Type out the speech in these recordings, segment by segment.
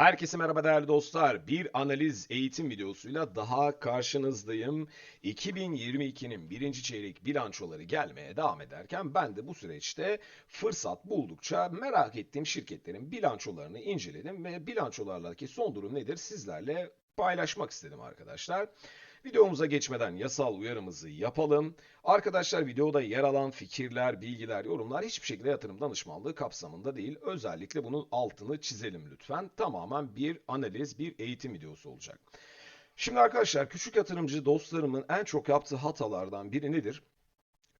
Herkese merhaba değerli dostlar. Bir analiz eğitim videosuyla daha karşınızdayım. 2022'nin birinci çeyrek bilançoları gelmeye devam ederken ben de bu süreçte fırsat buldukça merak ettiğim şirketlerin bilançolarını inceledim ve bilançolardaki son durum nedir sizlerle paylaşmak istedim arkadaşlar. Videomuza geçmeden yasal uyarımızı yapalım. Arkadaşlar videoda yer alan fikirler, bilgiler, yorumlar hiçbir şekilde yatırım danışmanlığı kapsamında değil. Özellikle bunun altını çizelim lütfen. Tamamen bir analiz, bir eğitim videosu olacak. Şimdi arkadaşlar küçük yatırımcı dostlarımın en çok yaptığı hatalardan biri nedir?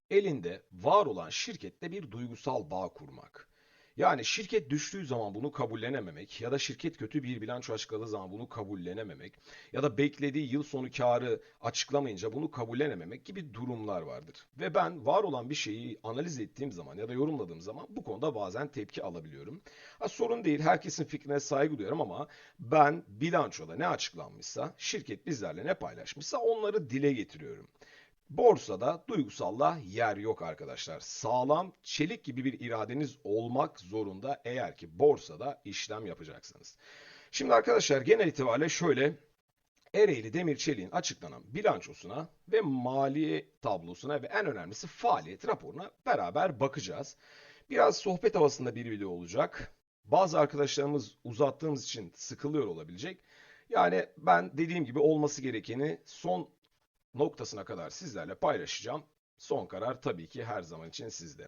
Elinde var olan şirkette bir duygusal bağ kurmak. Yani şirket düştüğü zaman bunu kabullenememek ya da şirket kötü bir bilanço açıkladığı zaman bunu kabullenememek ya da beklediği yıl sonu karı açıklamayınca bunu kabullenememek gibi durumlar vardır. Ve ben var olan bir şeyi analiz ettiğim zaman ya da yorumladığım zaman bu konuda bazen tepki alabiliyorum. Ha, sorun değil herkesin fikrine saygı duyuyorum ama ben bilançoda ne açıklanmışsa, şirket bizlerle ne paylaşmışsa onları dile getiriyorum. Borsada duygusalla yer yok arkadaşlar. Sağlam, çelik gibi bir iradeniz olmak zorunda eğer ki borsada işlem yapacaksınız. Şimdi arkadaşlar genel itibariyle şöyle Ereğli Demir Çelik'in açıklanan bilançosuna ve mali tablosuna ve en önemlisi faaliyet raporuna beraber bakacağız. Biraz sohbet havasında bir video olacak. Bazı arkadaşlarımız uzattığımız için sıkılıyor olabilecek. Yani ben dediğim gibi olması gerekeni son noktasına kadar sizlerle paylaşacağım. Son karar tabii ki her zaman için sizde.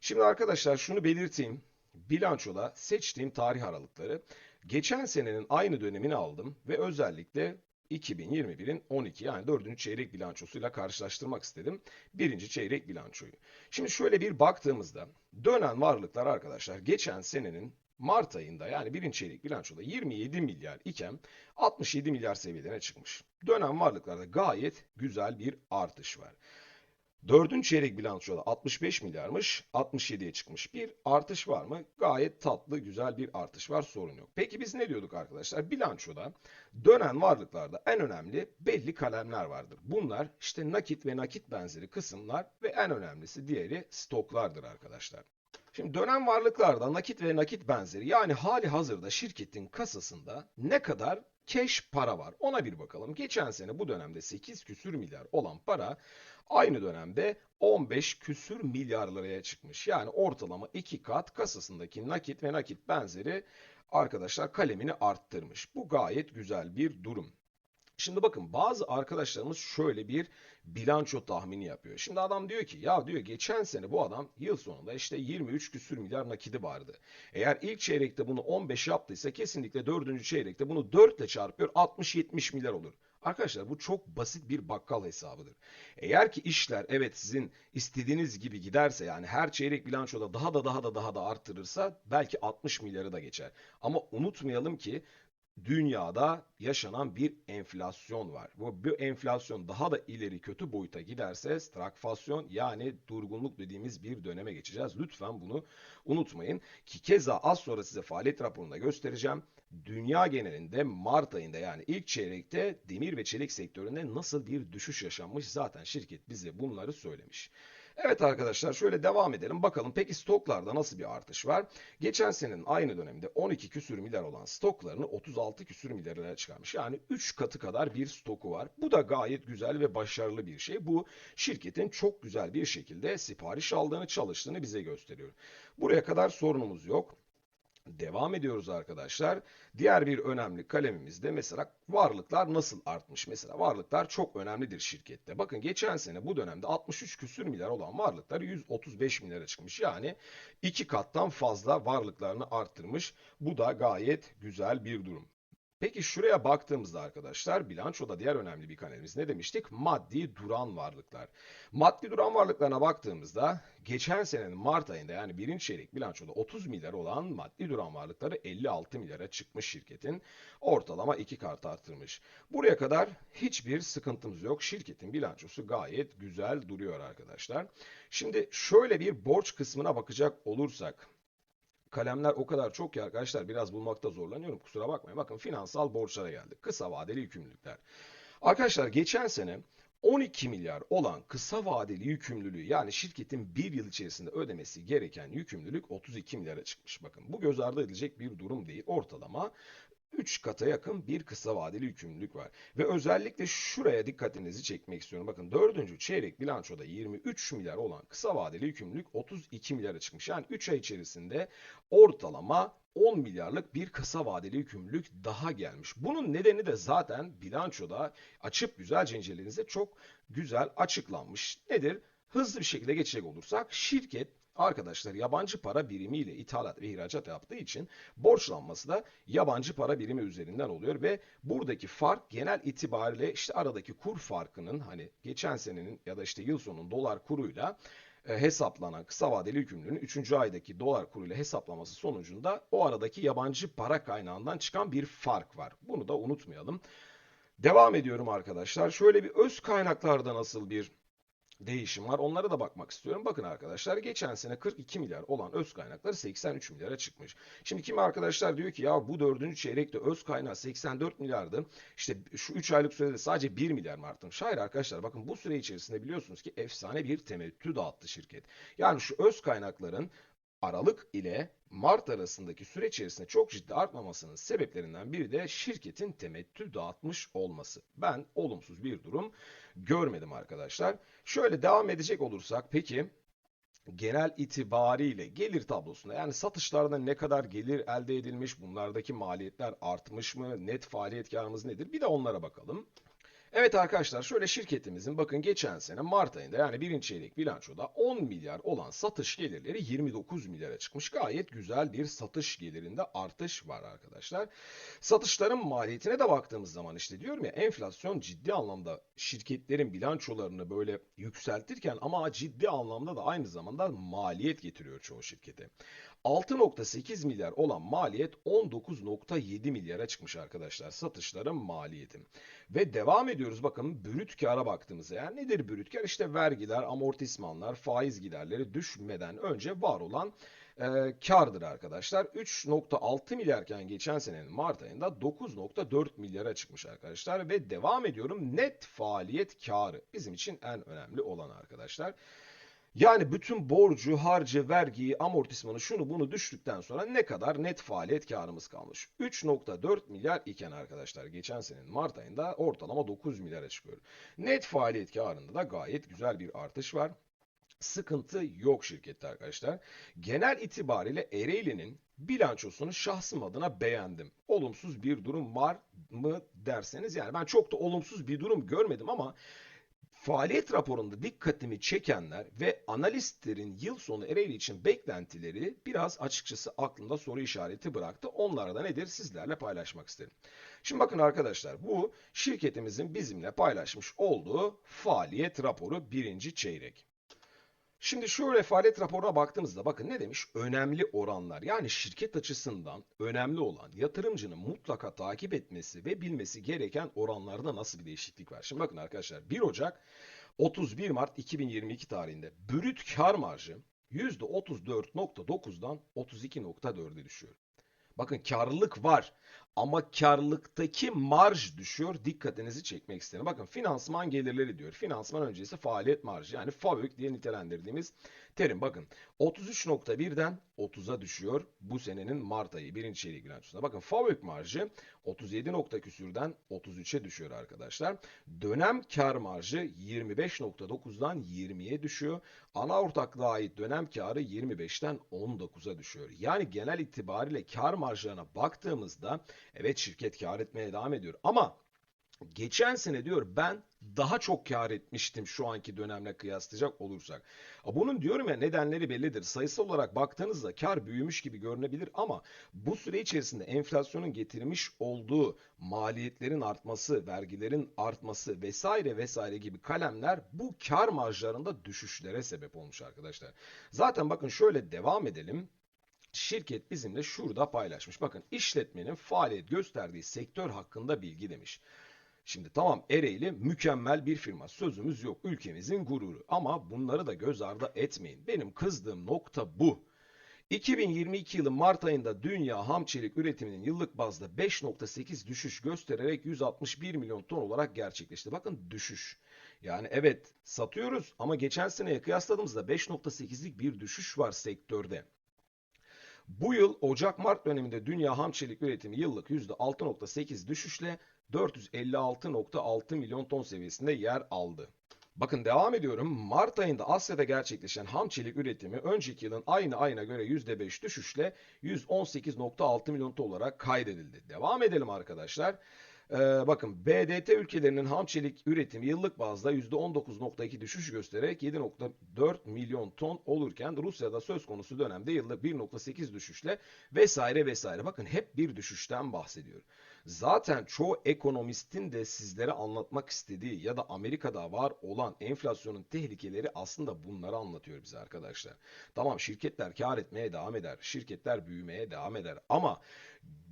Şimdi arkadaşlar şunu belirteyim. Bilançoda seçtiğim tarih aralıkları geçen senenin aynı dönemini aldım ve özellikle 2021'in 12 yani 4. çeyrek bilançosuyla karşılaştırmak istedim. Birinci çeyrek bilançoyu. Şimdi şöyle bir baktığımızda dönen varlıklar arkadaşlar geçen senenin Mart ayında yani birinci çeyrek bilançoda 27 milyar iken 67 milyar seviyelerine çıkmış. Dönem varlıklarda gayet güzel bir artış var. Dördüncü çeyrek bilançoda 65 milyarmış, 67'ye çıkmış. Bir artış var mı? Gayet tatlı, güzel bir artış var, sorun yok. Peki biz ne diyorduk arkadaşlar? Bilançoda dönen varlıklarda en önemli belli kalemler vardır. Bunlar işte nakit ve nakit benzeri kısımlar ve en önemlisi diğeri stoklardır arkadaşlar. Şimdi dönem varlıklarda nakit ve nakit benzeri yani hali hazırda şirketin kasasında ne kadar cash para var ona bir bakalım. Geçen sene bu dönemde 8 küsür milyar olan para aynı dönemde 15 küsür milyar liraya çıkmış. Yani ortalama 2 kat kasasındaki nakit ve nakit benzeri arkadaşlar kalemini arttırmış. Bu gayet güzel bir durum. Şimdi bakın bazı arkadaşlarımız şöyle bir bilanço tahmini yapıyor. Şimdi adam diyor ki ya diyor geçen sene bu adam yıl sonunda işte 23 küsür milyar nakidi vardı. Eğer ilk çeyrekte bunu 15 yaptıysa kesinlikle dördüncü çeyrekte bunu 4 ile çarpıyor 60-70 milyar olur. Arkadaşlar bu çok basit bir bakkal hesabıdır. Eğer ki işler evet sizin istediğiniz gibi giderse yani her çeyrek bilançoda daha da daha da daha da arttırırsa belki 60 milyarı da geçer. Ama unutmayalım ki dünyada yaşanan bir enflasyon var. Bu, bu enflasyon daha da ileri kötü boyuta giderse stagflasyon yani durgunluk dediğimiz bir döneme geçeceğiz. Lütfen bunu unutmayın. Ki keza az sonra size faaliyet raporunda göstereceğim. Dünya genelinde Mart ayında yani ilk çeyrekte demir ve çelik sektöründe nasıl bir düşüş yaşanmış zaten şirket bize bunları söylemiş. Evet arkadaşlar şöyle devam edelim. Bakalım peki stoklarda nasıl bir artış var? Geçen senenin aynı dönemde 12 küsür milyar olan stoklarını 36 küsür milyara çıkarmış. Yani 3 katı kadar bir stoku var. Bu da gayet güzel ve başarılı bir şey. Bu şirketin çok güzel bir şekilde sipariş aldığını, çalıştığını bize gösteriyor. Buraya kadar sorunumuz yok. Devam ediyoruz arkadaşlar. Diğer bir önemli kalemimizde mesela varlıklar nasıl artmış? Mesela varlıklar çok önemlidir şirkette. Bakın geçen sene bu dönemde 63 küsür milyar olan varlıklar 135 milyara çıkmış. Yani iki kattan fazla varlıklarını arttırmış. Bu da gayet güzel bir durum. Peki şuraya baktığımızda arkadaşlar bilançoda diğer önemli bir kanalimiz ne demiştik? Maddi duran varlıklar. Maddi duran varlıklarına baktığımızda geçen senenin Mart ayında yani birinci çeyrek bilançoda 30 milyar olan maddi duran varlıkları 56 milyara çıkmış şirketin. Ortalama 2 kat arttırmış. Buraya kadar hiçbir sıkıntımız yok. Şirketin bilançosu gayet güzel duruyor arkadaşlar. Şimdi şöyle bir borç kısmına bakacak olursak kalemler o kadar çok ki arkadaşlar biraz bulmakta zorlanıyorum. Kusura bakmayın. Bakın finansal borçlara geldik. Kısa vadeli yükümlülükler. Arkadaşlar geçen sene 12 milyar olan kısa vadeli yükümlülüğü yani şirketin bir yıl içerisinde ödemesi gereken yükümlülük 32 milyara çıkmış. Bakın bu göz ardı edilecek bir durum değil. Ortalama 3 kata yakın bir kısa vadeli yükümlülük var. Ve özellikle şuraya dikkatinizi çekmek istiyorum. Bakın 4. çeyrek bilançoda 23 milyar olan kısa vadeli yükümlülük 32 milyara çıkmış. Yani 3 ay içerisinde ortalama 10 milyarlık bir kısa vadeli yükümlülük daha gelmiş. Bunun nedeni de zaten bilançoda açıp güzelce incelediğinizde çok güzel açıklanmış. Nedir? Hızlı bir şekilde geçecek olursak şirket arkadaşlar yabancı para birimiyle ithalat ve ihracat yaptığı için borçlanması da yabancı para birimi üzerinden oluyor ve buradaki fark genel itibariyle işte aradaki kur farkının hani geçen senenin ya da işte yıl sonunun dolar kuruyla e, hesaplanan kısa vadeli yükümlülüğün 3. aydaki dolar kuruyla hesaplaması sonucunda o aradaki yabancı para kaynağından çıkan bir fark var. Bunu da unutmayalım. Devam ediyorum arkadaşlar. Şöyle bir öz kaynaklarda nasıl bir değişim var. Onlara da bakmak istiyorum. Bakın arkadaşlar geçen sene 42 milyar olan öz kaynakları 83 milyara çıkmış. Şimdi kimi arkadaşlar diyor ki ya bu dördüncü çeyrekte öz kaynağı 84 milyardı. İşte şu 3 aylık sürede sadece 1 milyar mı artmış? Hayır arkadaşlar bakın bu süre içerisinde biliyorsunuz ki efsane bir temettü dağıttı şirket. Yani şu öz kaynakların Aralık ile Mart arasındaki süre içerisinde çok ciddi artmamasının sebeplerinden biri de şirketin temettü dağıtmış olması. Ben olumsuz bir durum görmedim arkadaşlar. Şöyle devam edecek olursak peki genel itibariyle gelir tablosunda yani satışlarda ne kadar gelir elde edilmiş, bunlardaki maliyetler artmış mı, net faaliyet karımız nedir? Bir de onlara bakalım. Evet arkadaşlar şöyle şirketimizin bakın geçen sene Mart ayında yani birinci çeyrek bilançoda 10 milyar olan satış gelirleri 29 milyara çıkmış. Gayet güzel bir satış gelirinde artış var arkadaşlar. Satışların maliyetine de baktığımız zaman işte diyorum ya enflasyon ciddi anlamda şirketlerin bilançolarını böyle yükseltirken ama ciddi anlamda da aynı zamanda maliyet getiriyor çoğu şirkete. 6.8 milyar olan maliyet 19.7 milyara çıkmış arkadaşlar satışların maliyeti. Ve devam ediyoruz bakın brüt kâra baktığımızda yani nedir brüt kar? İşte vergiler, amortismanlar, faiz giderleri düşmeden önce var olan e, kardır arkadaşlar. 3.6 milyarken geçen senenin Mart ayında 9.4 milyara çıkmış arkadaşlar ve devam ediyorum net faaliyet karı bizim için en önemli olan arkadaşlar. Yani bütün borcu, harcı, vergiyi, amortismanı şunu bunu düştükten sonra ne kadar net faaliyet karımız kalmış? 3.4 milyar iken arkadaşlar geçen senenin Mart ayında ortalama 9 milyara çıkıyor. Net faaliyet karında da gayet güzel bir artış var. Sıkıntı yok şirkette arkadaşlar. Genel itibariyle Ereğli'nin bilançosunu şahsım adına beğendim. Olumsuz bir durum var mı derseniz yani ben çok da olumsuz bir durum görmedim ama Faaliyet raporunda dikkatimi çekenler ve analistlerin yıl sonu Ereğli için beklentileri biraz açıkçası aklımda soru işareti bıraktı. Onlara da nedir sizlerle paylaşmak isterim. Şimdi bakın arkadaşlar bu şirketimizin bizimle paylaşmış olduğu faaliyet raporu birinci çeyrek. Şimdi şöyle faaliyet raporuna baktığımızda bakın ne demiş? Önemli oranlar yani şirket açısından önemli olan yatırımcının mutlaka takip etmesi ve bilmesi gereken oranlarda nasıl bir değişiklik var? Şimdi bakın arkadaşlar 1 Ocak 31 Mart 2022 tarihinde brüt kar marjı %34.9'dan 32.4'e düşüyor. Bakın karlılık var ama karlılıktaki marj düşüyor. Dikkatinizi çekmek istedim. Bakın finansman gelirleri diyor. Finansman öncesi faaliyet marjı yani FAVÖK diye nitelendirdiğimiz terim. Bakın 33.1'den 30'a düşüyor bu senenin Mart ayı birinci çeyrek bilançosunda. Bakın FAVÖK marjı 37 nokta küsürden 33'e düşüyor arkadaşlar. Dönem kar marjı 25.9'dan 20'ye düşüyor. Ana ortaklığa ait dönem karı 25'ten 19'a düşüyor. Yani genel itibariyle kar marjlarına baktığımızda evet şirket kar etmeye devam ediyor ama Geçen sene diyor ben daha çok kar etmiştim şu anki dönemle kıyaslayacak olursak. Bunun diyorum ya nedenleri bellidir. Sayısal olarak baktığınızda kar büyümüş gibi görünebilir ama bu süre içerisinde enflasyonun getirmiş olduğu maliyetlerin artması, vergilerin artması vesaire vesaire gibi kalemler bu kar marjlarında düşüşlere sebep olmuş arkadaşlar. Zaten bakın şöyle devam edelim şirket bizimle şurada paylaşmış. Bakın işletmenin faaliyet gösterdiği sektör hakkında bilgi demiş. Şimdi tamam Ereğli mükemmel bir firma. Sözümüz yok. Ülkemizin gururu. Ama bunları da göz ardı etmeyin. Benim kızdığım nokta bu. 2022 yılı Mart ayında dünya ham çelik üretiminin yıllık bazda 5.8 düşüş göstererek 161 milyon ton olarak gerçekleşti. Bakın düşüş. Yani evet satıyoruz ama geçen seneye kıyasladığımızda 5.8'lik bir düşüş var sektörde. Bu yıl Ocak-Mart döneminde dünya ham çelik üretimi yıllık %6.8 düşüşle 456.6 milyon ton seviyesinde yer aldı. Bakın devam ediyorum. Mart ayında Asya'da gerçekleşen ham çelik üretimi önceki yılın aynı ayına göre %5 düşüşle 118.6 milyon ton olarak kaydedildi. Devam edelim arkadaşlar. Ee, bakın BDT ülkelerinin ham çelik üretimi yıllık bazda %19.2 düşüş göstererek 7.4 milyon ton olurken Rusya'da söz konusu dönemde yıllık 1.8 düşüşle vesaire vesaire. Bakın hep bir düşüşten bahsediyor. Zaten çoğu ekonomistin de sizlere anlatmak istediği ya da Amerika'da var olan enflasyonun tehlikeleri aslında bunları anlatıyor bize arkadaşlar. Tamam şirketler kar etmeye devam eder, şirketler büyümeye devam eder ama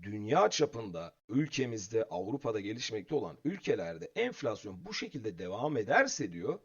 dünya çapında ülkemizde Avrupa'da gelişmekte olan ülkelerde enflasyon bu şekilde devam ederse diyor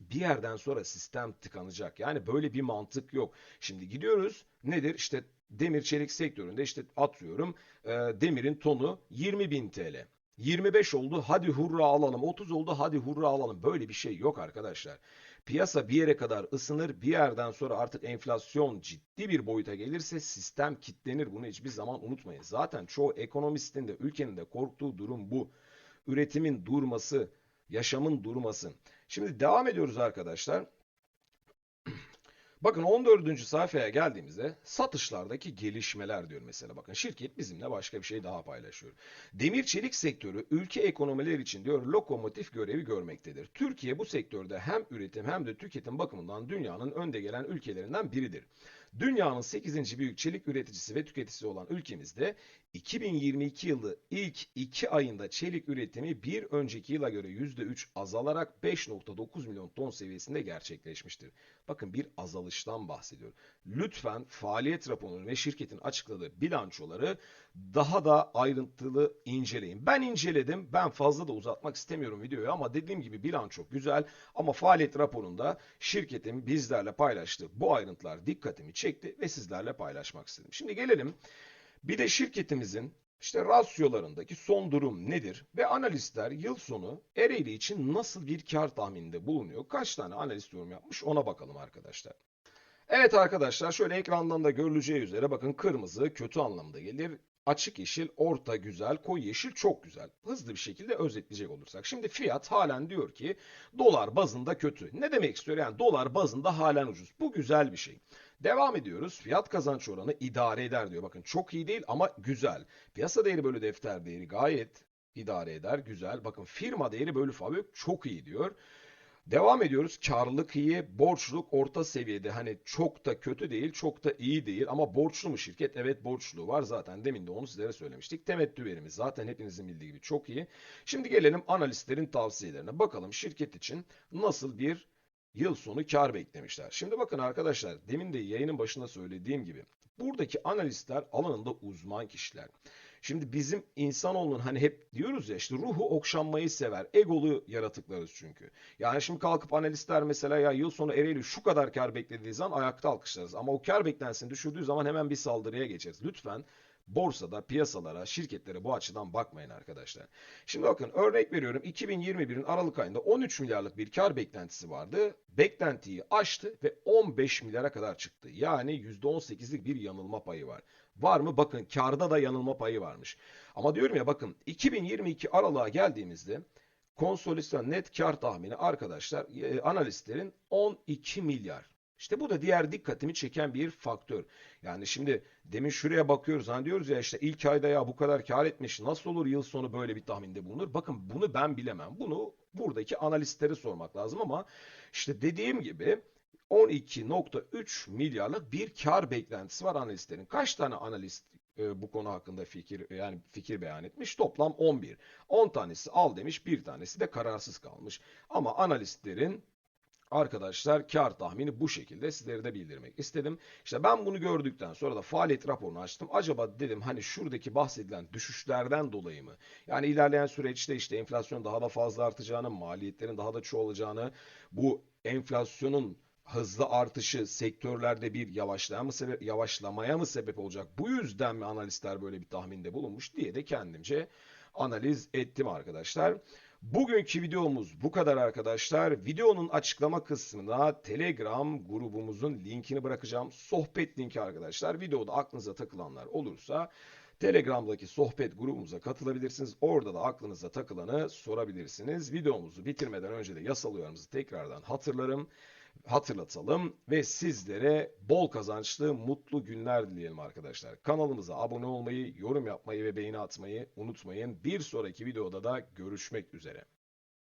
bir yerden sonra sistem tıkanacak. Yani böyle bir mantık yok. Şimdi gidiyoruz nedir? İşte demir çelik sektöründe işte atıyorum e, demirin tonu 20 bin TL. 25 oldu hadi hurra alalım. 30 oldu hadi hurra alalım. Böyle bir şey yok arkadaşlar. Piyasa bir yere kadar ısınır. Bir yerden sonra artık enflasyon ciddi bir boyuta gelirse sistem kitlenir. Bunu hiçbir zaman unutmayın. Zaten çoğu ekonomistin de ülkenin de korktuğu durum bu. Üretimin durması, yaşamın durması. Şimdi devam ediyoruz arkadaşlar. Bakın 14. sayfaya geldiğimizde satışlardaki gelişmeler diyor mesela. Bakın şirket bizimle başka bir şey daha paylaşıyor. Demir çelik sektörü ülke ekonomileri için diyor lokomotif görevi görmektedir. Türkiye bu sektörde hem üretim hem de tüketim bakımından dünyanın önde gelen ülkelerinden biridir. Dünyanın 8. büyük çelik üreticisi ve tüketicisi olan ülkemizde 2022 yılı ilk 2 ayında çelik üretimi bir önceki yıla göre %3 azalarak 5.9 milyon ton seviyesinde gerçekleşmiştir. Bakın bir azalıştan bahsediyor. Lütfen faaliyet raporunu ve şirketin açıkladığı bilançoları daha da ayrıntılı inceleyin. Ben inceledim. Ben fazla da uzatmak istemiyorum videoyu ama dediğim gibi bilanço güzel ama faaliyet raporunda şirketin bizlerle paylaştığı bu ayrıntılar dikkatimi çekti ve sizlerle paylaşmak istedim. Şimdi gelelim bir de şirketimizin işte rasyolarındaki son durum nedir? Ve analistler yıl sonu Ereğli için nasıl bir kar tahmininde bulunuyor? Kaç tane analist yorum yapmış ona bakalım arkadaşlar. Evet arkadaşlar şöyle ekrandan da görüleceği üzere bakın kırmızı kötü anlamda gelir. Açık yeşil, orta güzel, koyu yeşil çok güzel. Hızlı bir şekilde özetleyecek olursak. Şimdi fiyat halen diyor ki dolar bazında kötü. Ne demek istiyor? Yani dolar bazında halen ucuz. Bu güzel bir şey. Devam ediyoruz. Fiyat kazanç oranı idare eder diyor. Bakın çok iyi değil ama güzel. Piyasa değeri bölü defter değeri gayet idare eder. Güzel. Bakın firma değeri bölü fabrik çok iyi diyor. Devam ediyoruz. Karlılık iyi, borçluluk orta seviyede. Hani çok da kötü değil, çok da iyi değil. Ama borçlu mu şirket? Evet borçlu var zaten. Demin de onu sizlere söylemiştik. Temettü verimiz zaten hepinizin bildiği gibi çok iyi. Şimdi gelelim analistlerin tavsiyelerine. Bakalım şirket için nasıl bir yıl sonu kar beklemişler. Şimdi bakın arkadaşlar demin de yayının başında söylediğim gibi buradaki analistler alanında uzman kişiler. Şimdi bizim insanoğlunun hani hep diyoruz ya işte ruhu okşanmayı sever. Egolu yaratıklarız çünkü. Yani şimdi kalkıp analistler mesela ya yıl sonu Ereğli şu kadar kar beklediği zaman ayakta alkışlarız. Ama o kar beklentisini düşürdüğü zaman hemen bir saldırıya geçeriz. Lütfen borsada, piyasalara, şirketlere bu açıdan bakmayın arkadaşlar. Şimdi bakın örnek veriyorum 2021'in Aralık ayında 13 milyarlık bir kar beklentisi vardı. Beklentiyi aştı ve 15 milyara kadar çıktı. Yani %18'lik bir yanılma payı var. Var mı? Bakın karda da yanılma payı varmış. Ama diyorum ya bakın 2022 Aralık'a geldiğimizde konsolidasyon net kar tahmini arkadaşlar e, analistlerin 12 milyar. İşte bu da diğer dikkatimi çeken bir faktör. Yani şimdi demin şuraya bakıyoruz hani diyoruz ya işte ilk ayda ya bu kadar kar etmiş nasıl olur yıl sonu böyle bir tahminde bulunur? Bakın bunu ben bilemem. Bunu buradaki analistlere sormak lazım ama işte dediğim gibi 12.3 milyarlık bir kar beklentisi var analistlerin. Kaç tane analist e, bu konu hakkında fikir yani fikir beyan etmiş? Toplam 11. 10 tanesi al demiş, bir tanesi de kararsız kalmış. Ama analistlerin Arkadaşlar kar tahmini bu şekilde sizlere de bildirmek istedim. İşte ben bunu gördükten sonra da faaliyet raporunu açtım. Acaba dedim hani şuradaki bahsedilen düşüşlerden dolayı mı? Yani ilerleyen süreçte işte enflasyon daha da fazla artacağını, maliyetlerin daha da çoğalacağını, bu enflasyonun hızlı artışı sektörlerde bir yavaşlamaya mı sebep, yavaşlamaya mı sebep olacak? Bu yüzden mi analistler böyle bir tahminde bulunmuş diye de kendimce analiz ettim arkadaşlar. Bugünkü videomuz bu kadar arkadaşlar. Videonun açıklama kısmına Telegram grubumuzun linkini bırakacağım. Sohbet linki arkadaşlar. Videoda aklınıza takılanlar olursa Telegram'daki sohbet grubumuza katılabilirsiniz. Orada da aklınıza takılanı sorabilirsiniz. Videomuzu bitirmeden önce de yasal uyarımızı tekrardan hatırlarım hatırlatalım ve sizlere bol kazançlı, mutlu günler dileyelim arkadaşlar. Kanalımıza abone olmayı, yorum yapmayı ve beğeni atmayı unutmayın. Bir sonraki videoda da görüşmek üzere.